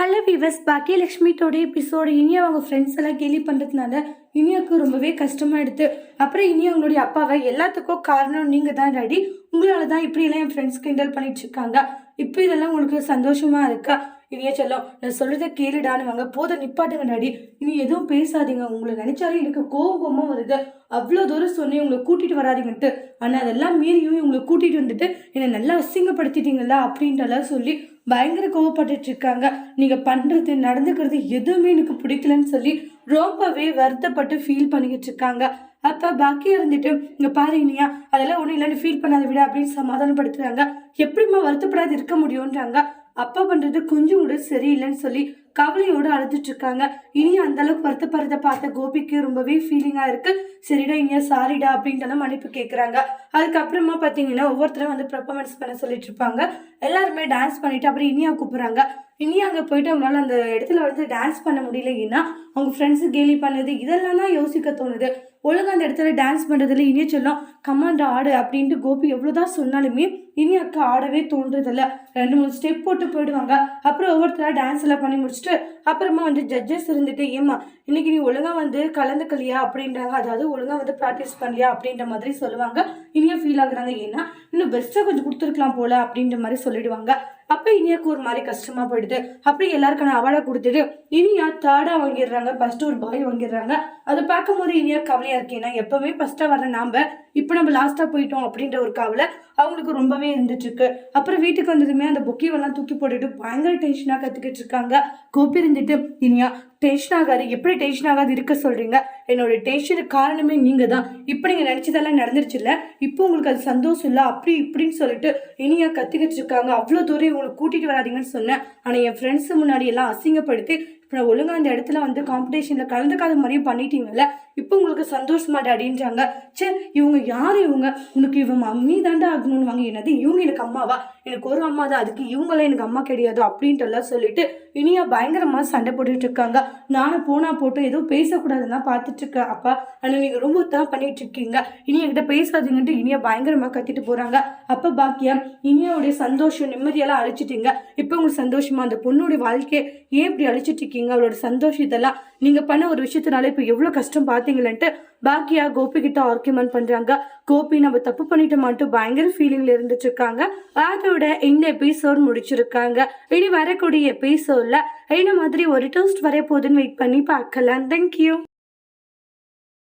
Hello விவஸ் பாக்கியலட்சுமியோட episode இனி அவங்க friends எல்லாம் கேலி பண்ணுறதுனால இனியாவுக்கு ரொம்பவே கஷ்டமாக எடுத்து அப்புறம் இனி அவங்களுடைய அப்பாவை எல்லாத்துக்கும் காரணம் நீங்கள் தான் டாடி உங்களால தான் இப்படியெல்லாம் என் ஃப்ரெண்ட்ஸ் கிண்டல் பண்ணிட்டு இருக்காங்க. இப்போ இதெல்லாம் உங்களுக்கு சந்தோஷமாக இருக்கா? இனியா சொல்லும் நான் சொல்கிறத கேளுடான்னு வாங்க போத நிப்பாட்டுங்க டாடி இனி எதுவும் பேசாதீங்க. உங்களை நினச்சாலும் எனக்கு கோபம் வருது. அவ்வளோ தூரம் சொன்னேன் உங்களை கூட்டிகிட்டு வராதீங்கன்ட்டு. ஆனால் அதெல்லாம் மீறியும் உங்களை கூட்டிகிட்டு வந்துட்டு என்னை நல்லா அசிங்கப்படுத்திட்டீங்களா அப்படின்றலாம் சொல்லி பயங்கர கோவப்பட்டுட்டு இருக்காங்க. நீங்க பண்றது நடந்துக்கிறது எதுவுமே எனக்கு பிடிக்கலன்னு சொல்லி ரொம்பவே வருத்தப்பட்டு ஃபீல் பண்ணிக்கிட்டு இருக்காங்க. அப்ப பாக்கி இருந்துட்டு இங்க பாரு இனியா அதெல்லாம் ஒண்ணும் இல்லைன்னு ஃபீல் பண்ணாத விட அப்படின்னு சமாதானப்படுத்துறாங்க. எப்படிம்மா வருத்தப்படாது இருக்க முடியும்ன்றாங்க. அப்பா பண்றது கொஞ்சம் கூட சரியில்லைன்னு சொல்லி கவலையோடு அழுதுட்டு இருக்காங்க இனி அந்த அளவுக்கு வருத்தப்படுறத பார்த்த கோபிக்கு ரொம்பவே ஃபீலிங்கா இருக்கு. சரிடா இனியா சாரிடா அப்படின்ட்டு மன்னிப்பு கேட்குறாங்க அதுக்கப்புறமா பார்த்தீங்கன்னா ஒவ்வொருத்தரும் வந்து பெர்ஃபார்மன்ஸ் பண்ண சொல்லிட்டு இருப்பாங்க எல்லாருமே டான்ஸ் பண்ணிட்டு அப்புறம் இனியா கூப்பிட்றாங்க. இனி அங்கே போயிட்டு அவங்களால அந்த இடத்துல வந்து டான்ஸ் பண்ண முடியல ஏன்னா அவங்க ஃப்ரெண்ட்ஸு கேலி பண்ணது இதெல்லாம் தான் யோசிக்க தோணுது. ஒழுங்காக அந்த இடத்துல டான்ஸ் பண்ணுறதுல இனிய சொல்லும் கமாண்ட் ஆடு அப்படின்ட்டு கோபி எவ்வளோதான் சொன்னாலுமே இனி அக்கா ஆடவே தோன்றதில்ல. ரெண்டு மூணு ஸ்டெப் போட்டு போயிடுவாங்க. அப்புறம் ஒவ்வொருத்தராக டான்ஸ் எல்லாம் பண்ணி முடிச்சுட்டு அப்புறமா வந்து ஜட்ஜஸ் இருந்துட்டு ஏமா இன்னைக்கு நீ ஒழுங்கா வந்து கலந்துக்கலையா? அப்படின்றாங்க. அதாவது ஒழுங்கா வந்து ப்ராக்டிஸ் பண்ணலையா? அப்படின்ற மாதிரி சொல்லுவாங்க. இனியும் ஃபீல் ஆகுறாங்க. ஏன்னா இன்னும் பெஸ்ட்டாக கொஞ்சம் கொடுத்துருக்கலாம் போல அப்படின்ற மாதிரி சொல்லிடுவாங்க. அப்போ இனியாக்கு ஒரு மாதிரி கஷ்டமா போயிடுது. அப்படியே எல்லாருக்கான அவார்டை கொடுத்துட்டு இனியா தேர்டாக வாங்கிடுறாங்க. ஃபஸ்ட்டு ஒரு பாய் வாங்கிடுறாங்க. அதை பார்க்கும்போது இனியா கவலையாக இருக்கு. ஏன்னா எப்போவுமே ஃபஸ்ட்டாக வர நாம் இப்போ நம்ம லாஸ்ட்டாக போயிட்டோம் அப்படின்ற ஒரு கவலை அவங்களுக்கு ரொம்பவே இருந்துட்டுருக்கு அப்புறம் வீட்டுக்கு வந்ததுமே அந்த புக்கிவெல்லாம் தூக்கி போட்டுட்டு பயங்கர டென்ஷனாக கற்றுக்கிட்டு இருக்காங்க. கோபி இருந்துட்டு இனியா டென்ஷன் ஆகாது. எப்படி டென்ஷன் ஆகாது இருக்க சொல்கிறீங்க என்னோட டென்ஷனுக்கு காரணமே நீங்கள் தான் இப்போ நீங்கள் நினச்சதெல்லாம் நடந்துருச்சு இல்லை? இப்போ உங்களுக்கு அது சந்தோஷம் இல்லை? அப்படி இப்படின்னு சொல்லிட்டு இனியா கத்திக்கிட்டு இருக்காங்க. அவ்வளோ தூரம் இவங்களை கூட்டிகிட்டு வராதீங்கன்னு சொன்னேன். ஆனால் என் ஃப்ரெண்ட்ஸு முன்னாடி எல்லாம் அசிங்கப்படுத்தி இப்போ நான் ஒழுங்காக அந்த இடத்துல வந்து காம்படிஷனில் கலந்துக்காத மாதிரியும் பண்ணிட்டீங்கல்ல இப்போ உங்களுக்கு சந்தோஷமா டாடின்றாங்க சே இவங்க யார் இவங்க? உனக்கு இவன் மம்மி தாண்டா ஆகணும்னு வாங்க என்னது இவங்க எனக்கு அம்மாவா? எனக்கு ஒரு அம்மா தான் அதுக்கு இவங்களாம் எனக்கு அம்மா கிடையாது அப்படின்ட்டு எல்லாம் சொல்லிட்டு இனியா பயங்கரமாக சண்டை போட்டுட்டு இருக்காங்க. நானும் போனா போட்டு எதுவும் பேசக்கூடாதுன்னா பார்த்துட்டு இருக்கேன் அப்பா. ஆனால் நீங்கள் ரொம்ப தான் பண்ணிட்டு இருக்கீங்க. இனி என்கிட்ட பேசாதீங்கன்ட்டு இனியா பயங்கரமாக கத்திட்டு போகிறாங்க அப்போ பாக்கியா இனியாவுடைய சந்தோஷம் நிம்மதியெல்லாம் அழிச்சிட்டீங்க. இப்போ உங்களுக்கு சந்தோஷமா? அந்த பொண்ணுடைய வாழ்க்கையை ஏன் இப்படி அழிச்சிட்டு இருக்கீங்க? அவளோட சந்தோஷத்தெல்லாம் நீங்கள் பண்ண ஒரு விஷயத்தினால இப்போ எவ்வளோ கஷ்டம் பார்த்தீங்களேன்ட்டு பாக்கியா கோபி கிட்ட ஆர்குமெண்ட் பண்ணுறாங்க கோபி நம்ம தப்பு பண்ணிட்ட மட்டும் பயங்கர ஃபீலிங்ல இருந்துட்டு இருக்காங்க அதோட இந்த எபிசோட் முடிச்சிருக்காங்க. இனி வரக்கூடிய எபிசோடில் என்ன மாதிரி ஒரு டோஸ்ட் வர போகுதுன்னு வெயிட் பண்ணி பார்க்கலாம். தேங்க்யூ